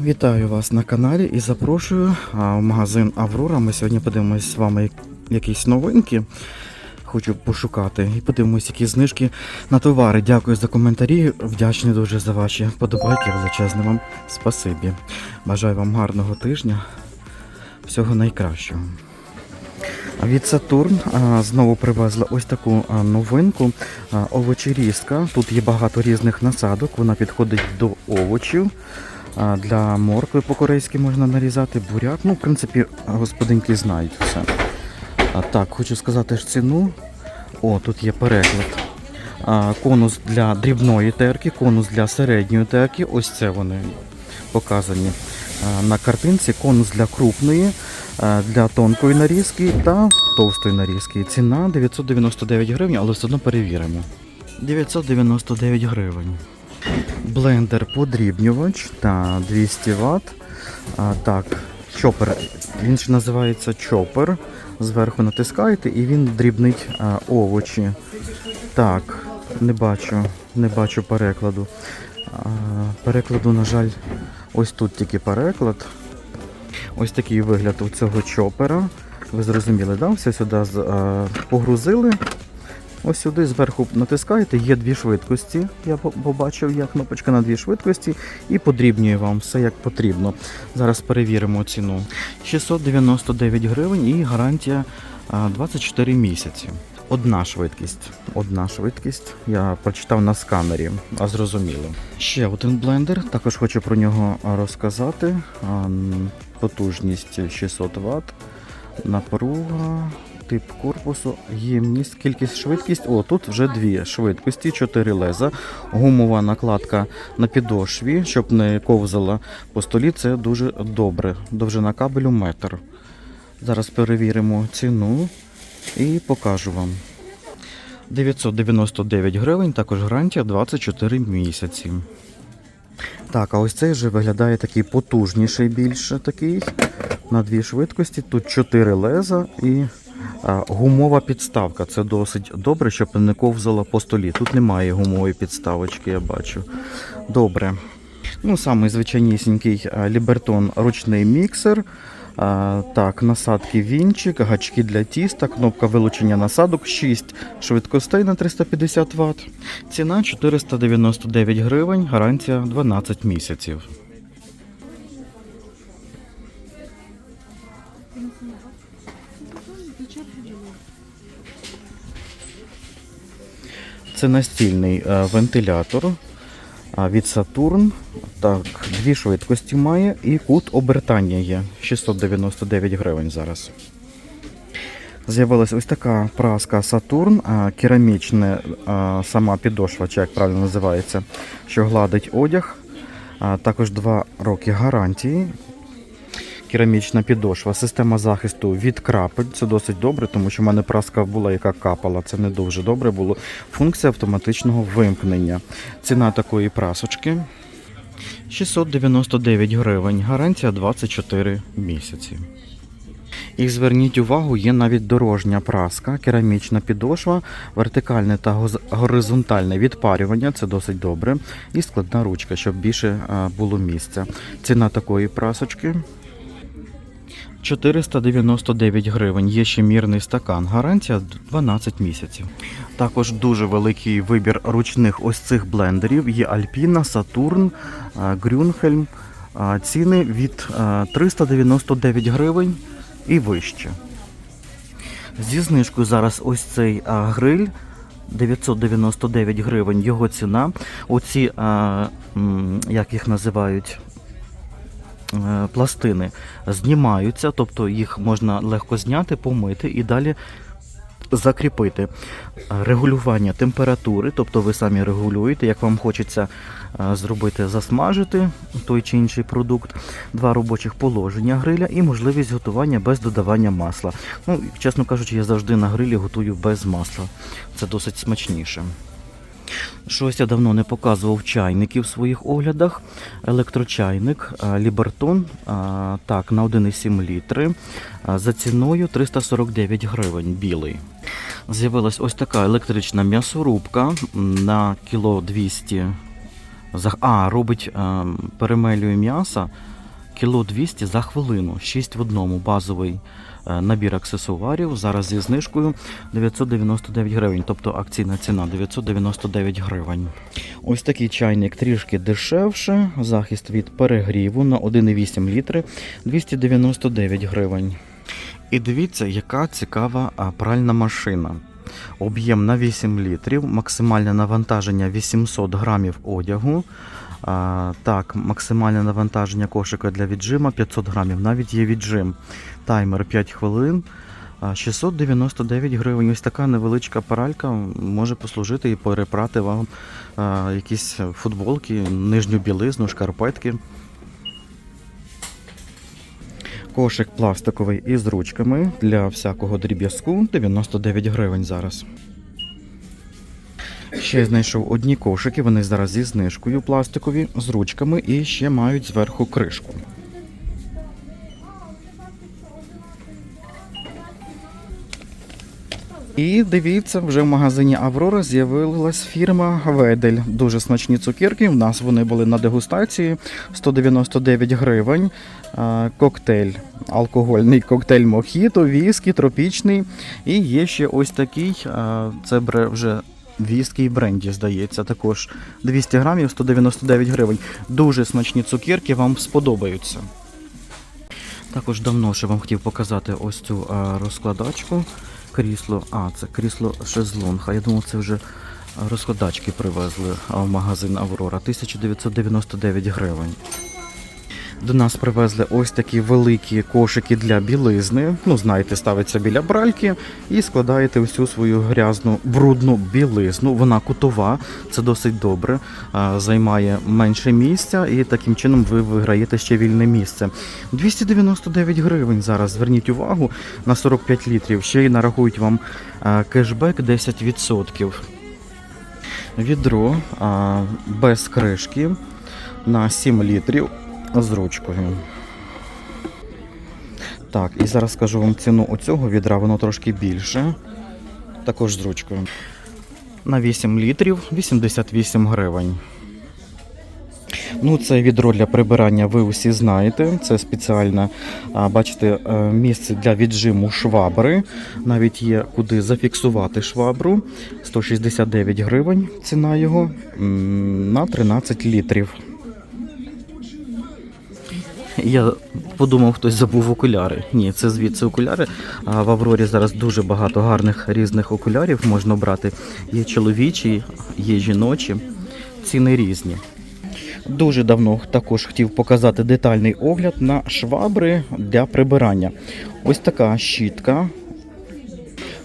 Вітаю вас на каналі і запрошую в магазин Аврора. Ми сьогодні подивимось з вами якісь новинки. Хочу пошукати і подивимось, які знижки на товари. Дякую за коментарі. Вдячний дуже за ваші вподобайки. Величезне вам спасибі. Бажаю вам гарного тижня. Всього найкращого. Від Сатурн знову привезла ось таку новинку. Овочерізка. Тут є багато різних насадок. Вона підходить до овочів. Для моркви по-корейськи можна нарізати, буряк. Ну, в принципі, господинки знають все. Так, хочу сказати ж ціну. О, тут є переклад. Конус для дрібної терки, конус для середньої терки. Ось це вони показані на картинці. Конус для крупної, для тонкої нарізки та товстої нарізки. Ціна 999 гривень, але все одно перевіримо. 999 гривень. Блендер подрібнювач та 200 Вт. А, так, чопер. Він ж називається чопер. Зверху натискаєте і він дрібнить а, овочі. Так, не бачу, не бачу перекладу. А, перекладу, на жаль, ось тут тільки переклад. Ось такий вигляд у цього чопера. Ви зрозуміли, да? Все сюди погрузили. Ось сюди зверху натискаєте, є дві швидкості. Я побачив, є кнопочка на дві швидкості і подрібнює вам все як потрібно. Зараз перевіримо ціну. 699 гривень і гарантія 24 місяці. Одна швидкість. Одна швидкість. Я прочитав на сканері, а зрозуміло. Ще один блендер. Також хочу про нього розказати. Потужність 600 Вт. Напруга, тип корпусу, ємність, кількість, швидкість. О, тут вже дві швидкості, чотири леза, гумова накладка на підошві, щоб не ковзала по столі. Це дуже добре. Довжина кабелю метр. Зараз перевіримо ціну і покажу вам. 999 гривень, також гарантія 24 місяці. Так, а ось цей вже виглядає такий потужніший більше такий. На дві швидкості. Тут чотири леза і а, гумова підставка. Це досить добре, щоб не ковзала по столі. Тут немає гумової підставочки, я бачу. Добре. Ну, самий звичайнісінький Лібертон ручний міксер. Так, насадки вінчик, гачки для тіста, кнопка вилучення насадок, 6 швидкостей на 350 Вт. Ціна 499 гривень, гарантія 12 місяців. Це настільний е, вентилятор від Сатурн. Так, дві швидкості має і кут обертання є. 699 гривень зараз. З'явилася ось така праска Сатурн, керамічна сама підошва, чи як правильно називається, що гладить одяг. Також 2 роки гарантії. Керамічна підошва, система захисту від крапель. Це досить добре, тому що в мене праска була, яка капала. Це не дуже добре було. Функція автоматичного вимкнення. Ціна такої прасочки 699 гривень. Гарантія 24 місяці. І зверніть увагу, є навіть дорожня праска, керамічна підошва, вертикальне та горизонтальне відпарювання, це досить добре. І складна ручка, щоб більше було місця. Ціна такої прасочки 499 гривень. Є ще мірний стакан. Гарантія 12 місяців. Також дуже великий вибір ручних ось цих блендерів. Є Alpina, Saturn, а, Grünhelm. А, Ціни від 399 гривень і вище. Зі знижкою зараз ось цей гриль 999 гривень. Його ціна. Оці, як їх називають, е, пластини знімаються, тобто їх можна легко зняти, помити і далі закріпити. Е, Регулювання температури, тобто ви самі регулюєте, як вам хочеться е, зробити, засмажити той чи інший продукт, два робочих положення гриля і можливість готування без додавання масла. Ну, чесно кажучи, я завжди на грилі готую без масла. Це досить смачніше. Щось я давно не показував чайників в своїх оглядах. Електрочайник Лібертон так, на 1,7 літри за ціною 349 гривень білий. З'явилась ось така електрична м'ясорубка на кіло 200. А, робить перемелює м'яса кіло 200 за хвилину. 6 в одному базовий набір аксесуарів. Зараз зі знижкою 999 гривень, тобто акційна ціна 999 гривень. Ось такий чайник трішки дешевше. Захист від перегріву на 1,8 літри 299 гривень. І дивіться, яка цікава пральна машина. Об'єм на 8 літрів, максимальне навантаження 800 грамів одягу. Так, максимальне навантаження кошика для віджима 500 грамів. Навіть є віджим. Таймер 5 хвилин. 699 гривень. Ось така невеличка паралька може послужити і перепрати вам а, якісь футболки, нижню білизну, шкарпетки. Кошик пластиковий із ручками для всякого дріб'язку 99 гривень зараз. Ще знайшов одні кошики, вони зараз зі знижкою пластикові, з ручками і ще мають зверху кришку. І дивіться, вже в магазині Аврора з'явилась фірма Ведель. Дуже смачні цукерки. У нас вони були на дегустації 199 гривень. Коктейль, алкогольний коктейль Мохіто, віскі, тропічний. І є ще ось такий. Це вже віскі і бренді, здається. Також 200 грамів 199 гривень. Дуже смачні цукерки, вам сподобаються. Також давно ще вам хотів показати ось цю розкладачку. Крісло, а, це крісло шезлонг. А я думав, це вже розкладачки привезли в магазин Аврора. 1999 гривень. До нас привезли ось такі великі кошики для білизни. Ну, знаєте, ставиться біля бральки і складаєте всю свою грязну, брудну білизну. Вона кутова, це досить добре. Займає менше місця, і таким чином ви виграєте ще вільне місце. 299 гривень зараз. Зверніть увагу на 45 літрів. Ще й нарахують вам кешбек 10%. Відро а, без кришки на 7 літрів з ручкою. Так, і зараз скажу вам ціну оцього відра, воно трошки більше. Також з ручкою. На 8 літрів 88 гривень. Ну, це відро для прибирання ви усі знаєте. Це спеціальне, бачите, е, місце для віджиму швабри. Навіть є куди зафіксувати швабру. 169 гривень ціна його на 13 літрів. Я подумав, хтось забув окуляри. Ні, це звідси окуляри. А в Аврорі зараз дуже багато гарних різних окулярів можна брати. Є чоловічі, є жіночі. Ціни різні. Дуже давно також хотів показати детальний огляд на швабри для прибирання. Ось така щітка.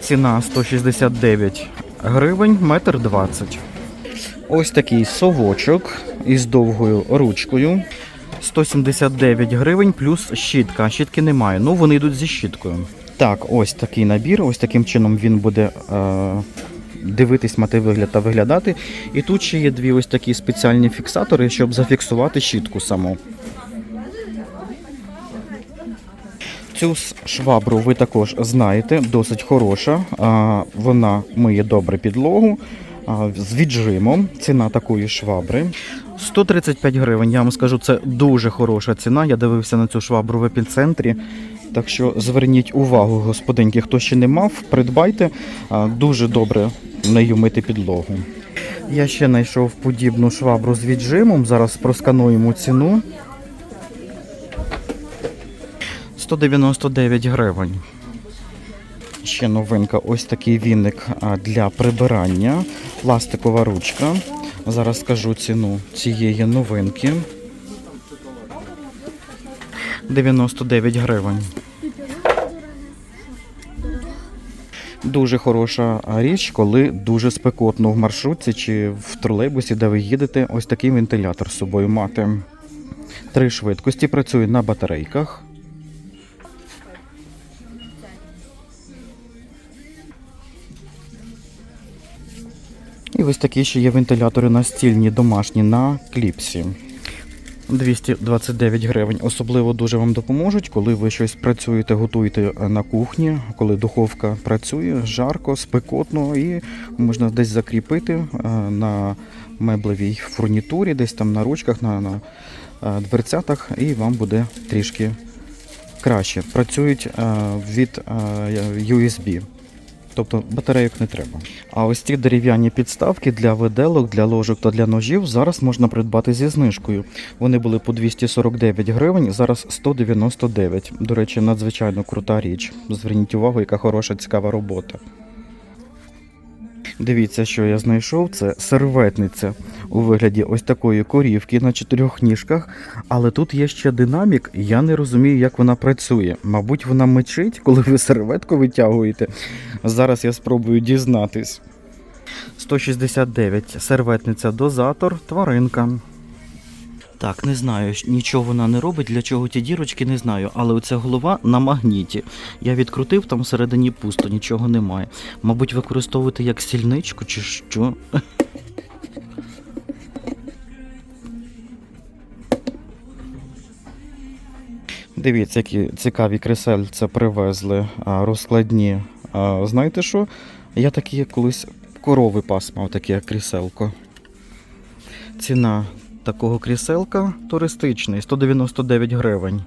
Ціна 169 гривень, метр 20. Ось такий совочок із довгою ручкою. 179 гривень плюс щітка. Щітки немає. Ну вони йдуть зі щіткою. Так, ось такий набір. Ось таким чином він буде е, дивитись, мати вигляд та виглядати. І тут ще є дві ось такі спеціальні фіксатори, щоб зафіксувати щітку саму. Цю швабру ви також знаєте, досить хороша. А, Вона миє добре підлогу з віджимом. Ціна такої швабри 135 гривень. Я вам скажу, це дуже хороша ціна. Я дивився на цю швабру в епіцентрі. Так що зверніть увагу, господинки, хто ще не мав, придбайте. Дуже добре нею мити підлогу. Я ще знайшов подібну швабру з віджимом. Зараз проскануємо ціну. 199 гривень. Ще новинка, ось такий віник для прибирання. Пластикова ручка. Зараз скажу ціну цієї новинки. 99 гривень. Дуже хороша річ, коли дуже спекотно в маршрутці чи в тролейбусі, де ви їдете, ось такий вентилятор з собою мати. Три швидкості працює на батарейках. Ось такі ще є вентилятори настільні, домашні на кліпсі. 229 гривень. Особливо дуже вам допоможуть, коли ви щось працюєте, готуєте на кухні, коли духовка працює, жарко, спекотно і можна десь закріпити е, на меблевій фурнітурі, десь там на ручках, на, на е, дверцятах, і вам буде трішки краще. Працюють е, від е, USB. Тобто батарейок не треба. А ось ці дерев'яні підставки для виделок, для ложок та для ножів зараз можна придбати зі знижкою. Вони були по 249 гривень, зараз 199. До речі, надзвичайно крута річ. Зверніть увагу, яка хороша, цікава робота. Дивіться, що я знайшов. Це серветниця у вигляді ось такої корівки на чотирьох ніжках. Але тут є ще динамік, я не розумію, як вона працює. Мабуть, вона мечить, коли ви серветку витягуєте. Зараз я спробую дізнатись. 169. Серветниця дозатор, тваринка. Так, не знаю, нічого вона не робить, для чого ті дірочки, не знаю. Але оця голова на магніті. Я відкрутив, там всередині пусто, нічого немає. Мабуть, використовувати як сільничку чи що. Дивіться, які цікаві кресельця привезли, розкладні. Знаєте що? Я такі колись корови пас мав таке кріселко. Ціна такого кріселка туристичний 199 гривень.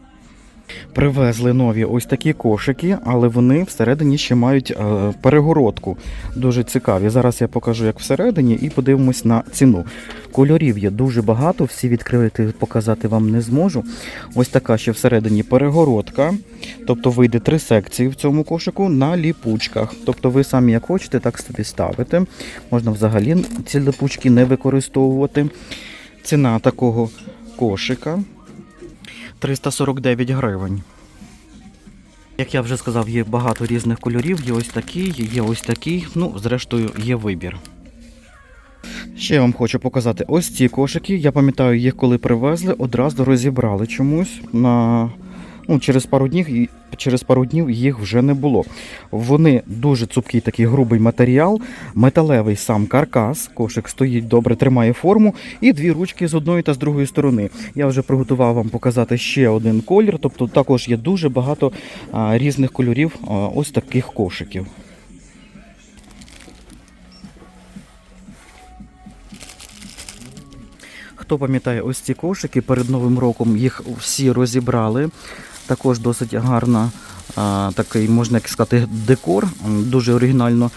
Привезли нові ось такі кошики, але вони всередині ще мають е, перегородку. Дуже цікаві. Зараз я покажу, як всередині, і подивимось на ціну. Кольорів є дуже багато, всі відкрити показати вам не зможу. Ось така ще всередині перегородка. Тобто вийде три секції в цьому кошику на ліпучках. Тобто ви самі як хочете, так собі ставите. Можна взагалі ці липучки не використовувати. Ціна такого кошика 349 гривень. Як я вже сказав, є багато різних кольорів, є ось такий, є ось такий, ну, зрештою, є вибір. Ще я вам хочу показати ось ці кошики. Я пам'ятаю, їх коли привезли, одразу розібрали чомусь. На... Ну, через, пару днів, і- через пару днів їх вже не було. Вони дуже цупкий такий грубий матеріал, металевий сам каркас. Кошик стоїть добре, тримає форму, і дві ручки з одної та з другої сторони. Я вже приготував вам показати ще один колір. Тобто також є дуже багато а, різних кольорів а, ось таких кошиків. Хто пам'ятає ось ці кошики, перед Новим роком їх всі розібрали. Також досить гарна. Такий, можна як сказати, декор, дуже оригінально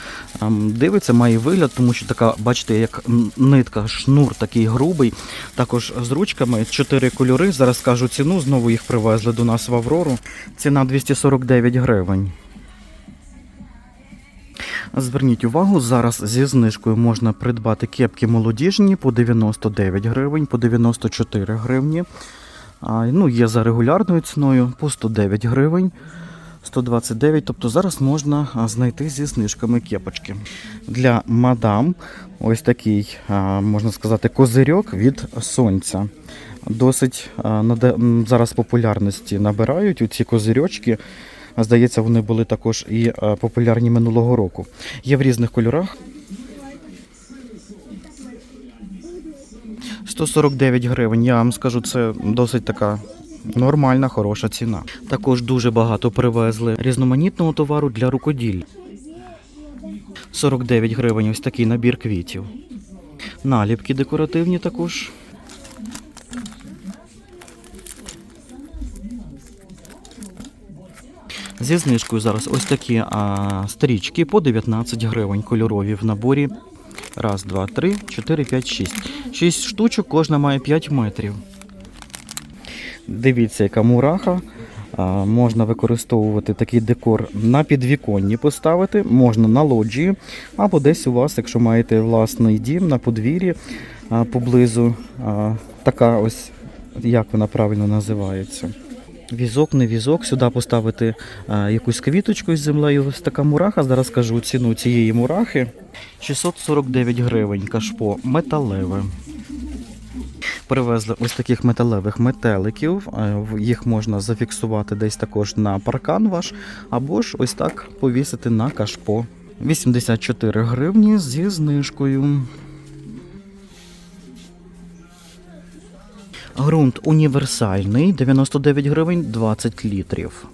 дивиться, має вигляд, тому що така, бачите, як нитка, шнур такий грубий. Також з ручками, чотири кольори. Зараз скажу ціну, знову їх привезли до нас в Аврору. Ціна 249 гривень. Зверніть увагу, зараз зі знижкою можна придбати кепки молодіжні по 99 гривень, по 94 гривні. А, ну, є за регулярною ціною по 109 гривень. 129, тобто зараз можна знайти зі знижками кепочки. Для мадам ось такий, можна сказати, козирьок від сонця. Досить зараз популярності набирають у ці козирьочки. Здається, вони були також і популярні минулого року. Є в різних кольорах. 149 гривень. Я вам скажу, це досить така нормальна, хороша ціна. Також дуже багато привезли різноманітного товару для рукоділь. 49 гривень ось такий набір квітів. Наліпки декоративні також. Зі знижкою зараз ось такі а, стрічки по 19 гривень кольорові в наборі. Раз, два, три, чотири, п'ять, шість. Шість штучок, кожна має 5 метрів. Дивіться, яка мураха. Можна використовувати такий декор на підвіконні поставити, можна на лоджії, або десь у вас, якщо маєте власний дім на подвір'ї поблизу. Така ось, як вона правильно називається. Візок, не візок, сюди поставити а, якусь квіточку з землею. Ось така мураха. Зараз скажу ціну цієї мурахи. 649 гривень кашпо металеве. Привезли ось таких металевих метеликів. Е, Їх можна зафіксувати десь також на паркан ваш, або ж ось так повісити на кашпо. 84 гривні зі знижкою. Грунт універсальний 99 гривень 20 літрів.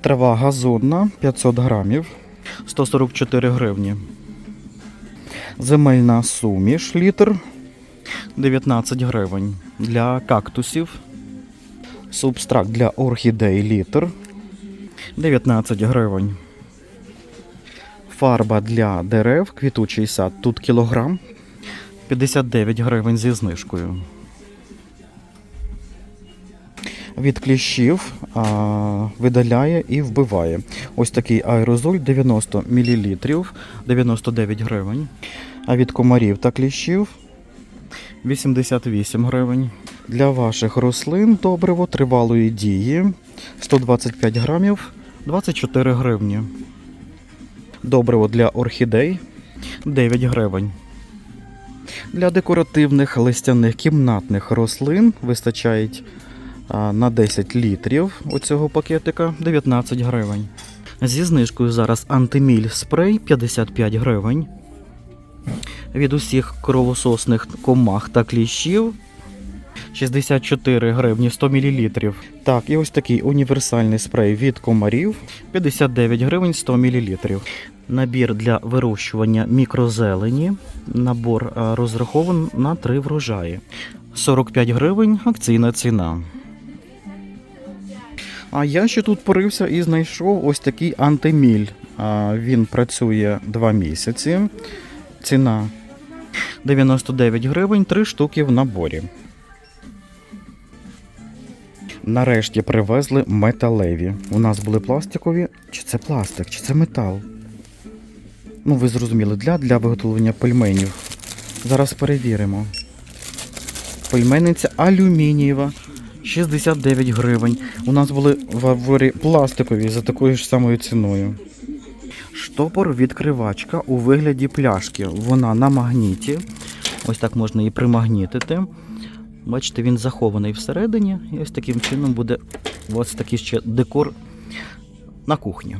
Трава газонна 500 грамів 144 гривні. Земельна суміш літр 19 гривень. Для кактусів. Субстракт для орхідей літр 19 гривень. Фарба для дерев, квітучий сад. Тут кілограм 59 гривень зі знижкою. Від кліщів а, видаляє і вбиває. Ось такий аерозоль 90 мл 99 гривень. А від комарів та кліщів 88 гривень. Для ваших рослин добриво тривалої дії 125 грамів 24 гривні. Добриво для орхідей 9 гривень. Для декоративних листяних кімнатних рослин вистачає на 10 літрів оцього пакетика 19 гривень. Зі знижкою зараз антиміль спрей 55 гривень. Від усіх кровососних комах та кліщів 64 гривні 100 мл. Так, і ось такий універсальний спрей від комарів 59 гривень 100 мл. Набір для вирощування мікрозелені. Набор а, розрахований на 3 врожаї. 45 гривень акційна ціна. А я ще тут порився і знайшов ось такий антиміль. Він працює 2 місяці. Ціна 99 гривень, 3 штуки в наборі. Нарешті привезли металеві. У нас були пластикові. Чи це пластик, чи це метал? Ну, ви зрозуміли, для, для виготовлення пельменів. Зараз перевіримо. Пельменниця алюмінієва. 69 гривень. У нас були в Аврорі пластикові за такою ж самою ціною. Штопор відкривачка у вигляді пляшки. Вона на магніті. Ось так можна її примагнітити. Бачите, він захований всередині. І ось таким чином буде ось такий ще декор на кухні.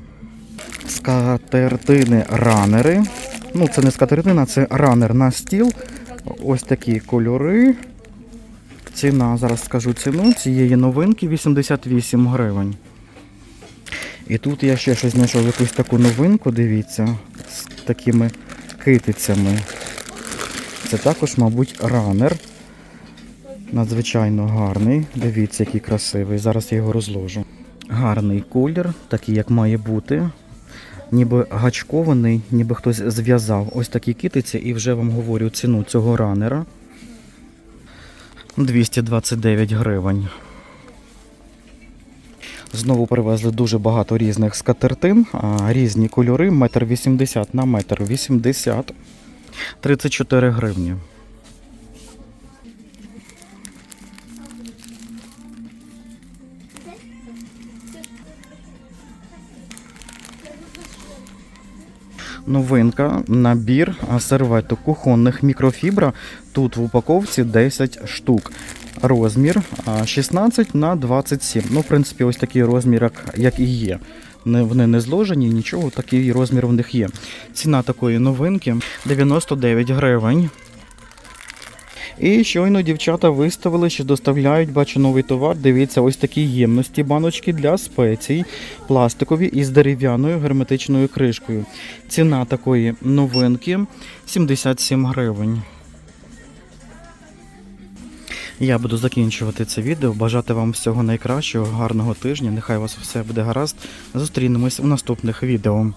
Скатертини ранери. Ну, це не скатертина, це ранер на стіл. Ось такі кольори. Ціна, зараз скажу ціну цієї новинки 88 гривень. І тут я ще щось знайшов якусь таку новинку, дивіться, з такими китицями. Це також, мабуть, ранер. Надзвичайно гарний. Дивіться, який красивий. Зараз я його розложу. Гарний колір, такий, як має бути. Ніби гачкований, ніби хтось зв'язав ось такі китиці, і вже вам говорю ціну цього ранера. 229 гривень. Знову привезли дуже багато різних скатертин, різні кольори, метр вісімдесят на метр вісімдесят. 34 гривні. Новинка, набір серветок кухонних мікрофібра. Тут в упаковці 10 штук. Розмір а, 16 на 27. Ну, в принципі, ось такий розмір, як, і є. Вони не зложені, нічого, такий розмір в них є. Ціна такої новинки 99 гривень. І щойно дівчата виставили, що доставляють, бачу новий товар. Дивіться, ось такі ємності, баночки для спецій, пластикові із дерев'яною герметичною кришкою. Ціна такої новинки 77 гривень. Я буду закінчувати це відео. Бажати вам всього найкращого, гарного тижня. Нехай у вас все буде гаразд. Зустрінемось у наступних відео.